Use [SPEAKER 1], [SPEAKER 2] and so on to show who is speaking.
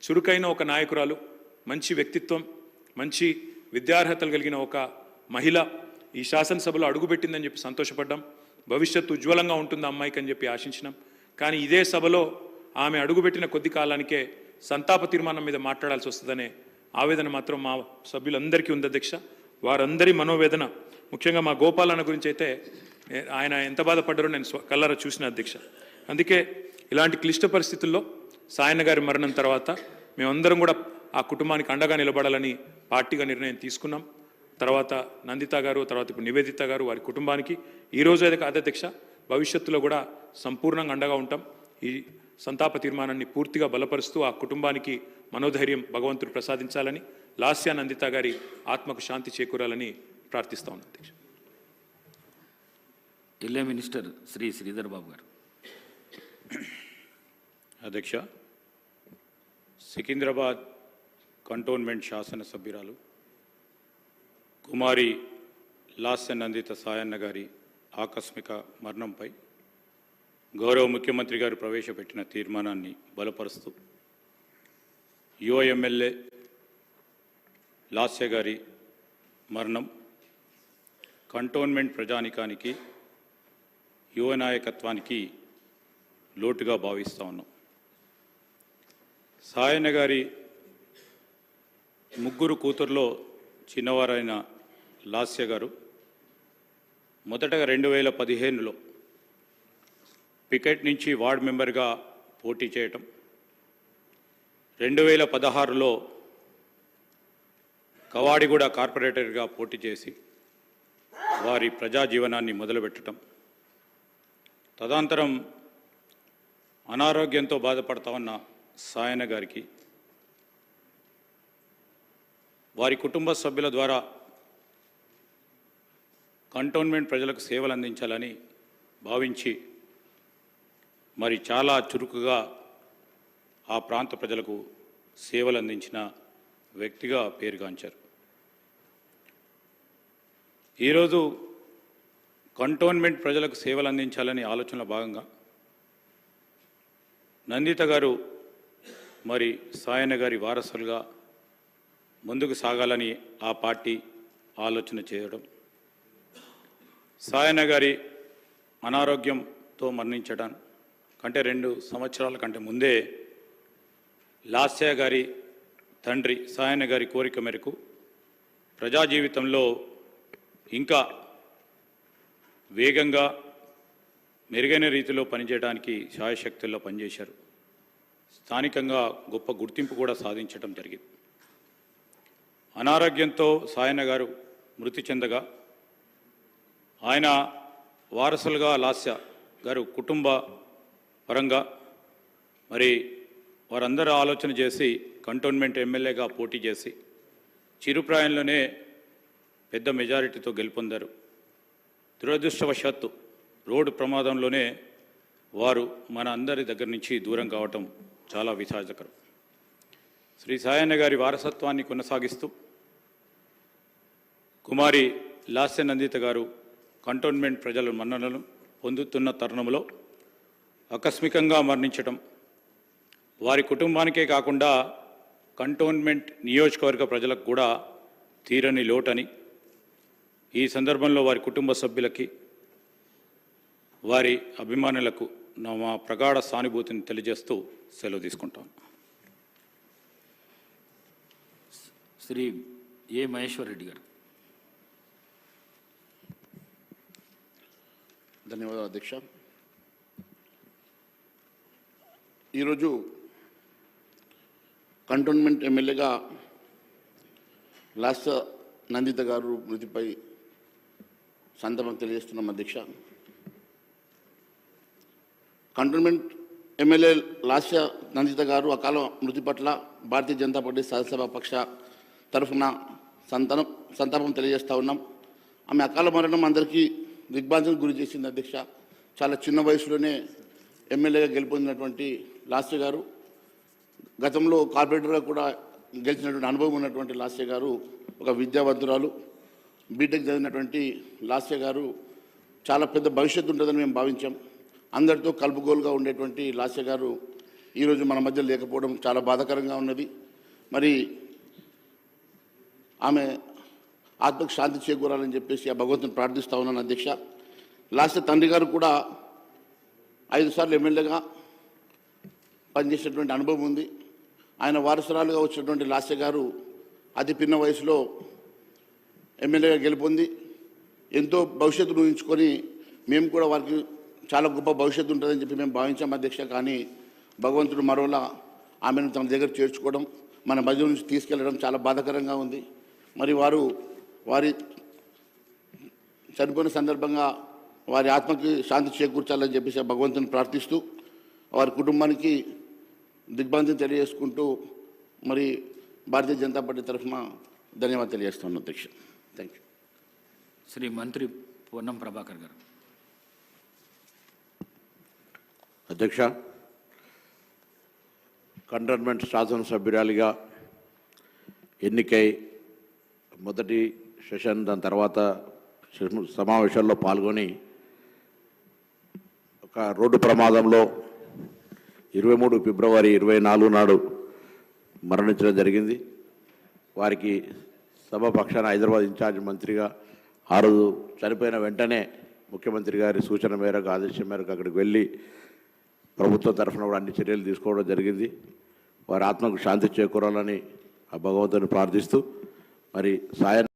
[SPEAKER 1] చురుకైన ఒక నాయకురాలు మంచి వ్యక్తిత్వం మంచి విద్యార్హతలు కలిగిన ఒక మహిళ ఈ శాసనసభలో అడుగుపెట్టిందని చెప్పి సంతోషపడ్డాం. భవిష్యత్తు ఉజ్వలంగా ఉంటుంది ఆ అమ్మాయికి అని చెప్పి ఆశించినాం. కానీ ఇదే సభలో ఆమె అడుగుపెట్టిన కొద్ది కాలానికే సంతాప తీర్మానం మీద మాట్లాడాల్సి వస్తుందనే ఆవేదన మాత్రం మా సభ్యులందరికీ ఉంది అధ్యక్ష. వారందరి మనోవేదన ముఖ్యంగా మా గోపాలన్న గురించి అయితే ఆయన ఎంత బాధపడ్డారో నేను స్వ- కళ్ళారా చూసిన అధ్యక్ష. అందుకే ఇలాంటి క్లిష్ట పరిస్థితుల్లో సాయన్న గారి మరణం తర్వాత మేమందరం కూడా ఆ కుటుంబానికి అండగా నిలబడాలని పార్టీగా నిర్ణయం తీసుకున్నాం. తర్వాత నందిత గారు తర్వాత ఇప్పుడు నివేదిత గారు వారి కుటుంబానికి. ఈ రోజు అయితే కాదు అధ్యక్ష భవిష్యత్తులో కూడా సంపూర్ణంగా అండగా ఉంటాం. ఈ సంతాప తీర్మానాన్ని పూర్తిగా బలపరుస్తూ ఆ కుటుంబానికి మనోధైర్యం భగవంతుడు ప్రసాదించాలని లాస్యా నందిత గారి ఆత్మకు శాంతి చేకూరాలని ప్రార్థిస్తా ఉన్నాను అధ్యక్ష.
[SPEAKER 2] జిల్లా మినిస్టర్ శ్రీ శ్రీధర్ బాబు గారు.
[SPEAKER 3] అధ్యక్ష సికింద్రాబాద్ కంటోన్మెంట్ శాసనసభ్యురాలు కుమారి లాస్య నందిత సాయన్న గారి ఆకస్మిక మరణంపై గౌరవ ముఖ్యమంత్రి గారు ప్రవేశపెట్టిన తీర్మానాన్ని బలపరుస్తూ యువ ఎమ్మెల్యే లాస్య గారి మరణం కంటోన్మెంట్ ప్రజానికానికి యువ నాయకత్వానికి లోటుగా భావిస్తూ ఉన్నాం. సాయన్న గారి ముగ్గురు కూతుర్లో చిన్నవారైన లాస్య గారు మొదటగా రెండు వేల పదిహేనులో పికెట్ నుంచి వార్డ్ మెంబర్గా పోటీ చేయటం. రెండు వేల పదహారులో కవాడిగూడ కార్పొరేటర్గా పోటీ చేసి వారి ప్రజా జీవనాన్ని మొదలుపెట్టడం తదనంతరం అనారోగ్యంతో బాధపడతా ఉన్న సాయన గారికి వారి కుటుంబ సభ్యుల ద్వారా కంటోన్మెంట్ ప్రజలకు సేవలు అందించాలని భావించి మరి చాలా చురుకుగా ఆ ప్రాంత ప్రజలకు సేవలు అందించిన వ్యక్తిగా పేరుగాంచారు. ఈరోజు కంటోన్మెంట్ ప్రజలకు సేవలు అందించాలని ఆలోచనలో భాగంగా నందిత గారు మరి సాయన్న గారి వారసులుగా ముందుకు సాగాలని ఆ పార్టీ ఆలోచన చేయడం సాయన్న గారి అనారోగ్యంతో మరణించడం కంటే రెండు సంవత్సరాల కంటే ముందే లాస్య గారి తండ్రి సాయన్న గారి కోరిక మేరకు ప్రజా జీవితంలో ఇంకా వేగంగా మెరుగైన రీతిలో పనిచేయడానికి శాయశక్తుల్లో పనిచేశారు. స్థానికంగా గొప్ప గుర్తింపు కూడా సాధించడం జరిగింది. అనారోగ్యంతో సాయన్న గారు మృతి చెందగా ఆయన వారసులుగా లాస్య గారు కుటుంబ పరంగా మరి వారందరూ ఆలోచన చేసి కంటోన్మెంట్ ఎమ్మెల్యేగా పోటీ చేసి చిరుప్రాయంలోనే పెద్ద మెజారిటీతో గెలుపొందారు. దురదృష్టవశాత్తు రోడ్డు ప్రమాదంలోనే వారు మన అందరి దగ్గర నుంచి దూరం కావటం చాలా విషాదకరం శ్రీ సాయన్న గారి వారసత్వాన్ని కొనసాగిస్తూ కుమారి లాస్య నందిత గారు కంటోన్మెంట్ ప్రజల మన్ననలు పొందుతున్న తరుణంలో ఆకస్మికంగా మరణించటం వారి కుటుంబానికే కాకుండా కంటోన్మెంట్ నియోజకవర్గ ప్రజలకు కూడా తీరని లోటని ఈ సందర్భంలో వారి కుటుంబ సభ్యులకి వారి అభిమానులకు మా ప్రగాఢ సానుభూతిని తెలియజేస్తూ సెలవు తీసుకుంటాం.
[SPEAKER 2] శ్రీ ఏ మహేశ్వర్ రెడ్డి గారు.
[SPEAKER 4] ధన్యవాదాలు అధ్యక్ష. ఈరోజు కంటోన్మెంట్ ఎమ్మెల్యేగా లాస్ట్ నందిత గారు మృతిపై సందర్భం తెలియజేస్తున్నాం అధ్యక్ష. కంటోన్మెంట్ ఎమ్మెల్యే లాస్య నందిత గారు అకాల మృతి పట్ల భారతీయ జనతా పార్టీ శాసనసభ పక్ష తరఫున సంతానం సంతాపం తెలియజేస్తూ ఉన్నాం. ఆమె అకాల మరణం అందరికీ దిగ్భ్రాంతికి గురి చేసింది అధ్యక్ష. చాలా చిన్న వయసులోనే ఎమ్మెల్యేగా గెలుపొందినటువంటి లాస్య గారు. గతంలో కార్పొరేటర్గా కూడా గెలిచినటువంటి అనుభవం ఉన్నటువంటి లాస్య గారు ఒక విద్యావంతురాలు. బీటెక్ చదివినటువంటి లాస్య గారు చాలా పెద్ద భవిష్యత్తు ఉంటుందని మేము భావించాం. అందరితో కలుపుగోలుగా ఉండేటువంటి లాస్య గారు ఈరోజు మన మధ్య లేకపోవడం చాలా బాధాకరంగా ఉన్నది. మరి ఆమె ఆత్మకు శాంతి చేకూరాలని చెప్పేసి ఆ భగవంతుని ప్రార్థిస్తా ఉన్నాను అధ్యక్ష. లాస్ట్ తండ్రి గారు కూడా ఐదు సార్లు ఎమ్మెల్యేగా పనిచేసినటువంటి అనుభవం ఉంది. ఆయన వారసురాలుగా వచ్చినటువంటి లాస్య గారు అతి పిన్న వయసులో ఎమ్మెల్యేగా గెలుపొంది. ఎంతో భవిష్యత్తును ఊహించుకొని మేము కూడా వారికి చాలా గొప్ప భవిష్యత్తు ఉంటుందని చెప్పి మేము భావించాం అధ్యక్ష. కానీ భగవంతుడు మరోలా ఆమెను తన దగ్గర చేర్చుకోవడం మన మధ్య నుంచి తీసుకెళ్ళడం చాలా బాధాకరంగా ఉంది. మరి వారు వారి చనిపోయిన సందర్భంగా వారి ఆత్మకి శాంతి చేకూర్చాలని చెప్పేసి ఆ భగవంతుని ప్రార్థిస్తూ వారి కుటుంబానికి దిగ్భ్రాంతిని తెలియజేసుకుంటూ మరి భారతీయ జనతా పార్టీ తరఫున ధన్యవాదాలు తెలియజేస్తున్నాను అధ్యక్ష. థ్యాంక్ యూ
[SPEAKER 2] శ్రీ మంత్రి పొన్నం ప్రభాకర్ గారు.
[SPEAKER 5] అధ్యక్ష కంటోన్మెంట్ శాసనసభ్యురాలిగా ఎన్నికై మొదటి సెషన్ దాని తర్వాత సమావేశాల్లో పాల్గొని ఒక రోడ్డు ప్రమాదంలో ఇరవై మూడు ఫిబ్రవరి ఇరవై నాలుగు నాడు మరణించడం జరిగింది. వారికి సభ పక్షాన హైదరాబాద్ ఇన్ఛార్జ్ మంత్రిగా ఆ రోజు చనిపోయిన వెంటనే ముఖ్యమంత్రి గారి సూచన మేరకు ఆదేశం మేరకు అక్కడికి వెళ్ళి ప్రభుత్వం తరఫున కూడా అన్ని చర్యలు తీసుకోవడం జరిగింది. వారి ఆత్మకు శాంతి చేకూరాలని ఆ భగవంతుని ప్రార్థిస్తూ మరి సాయం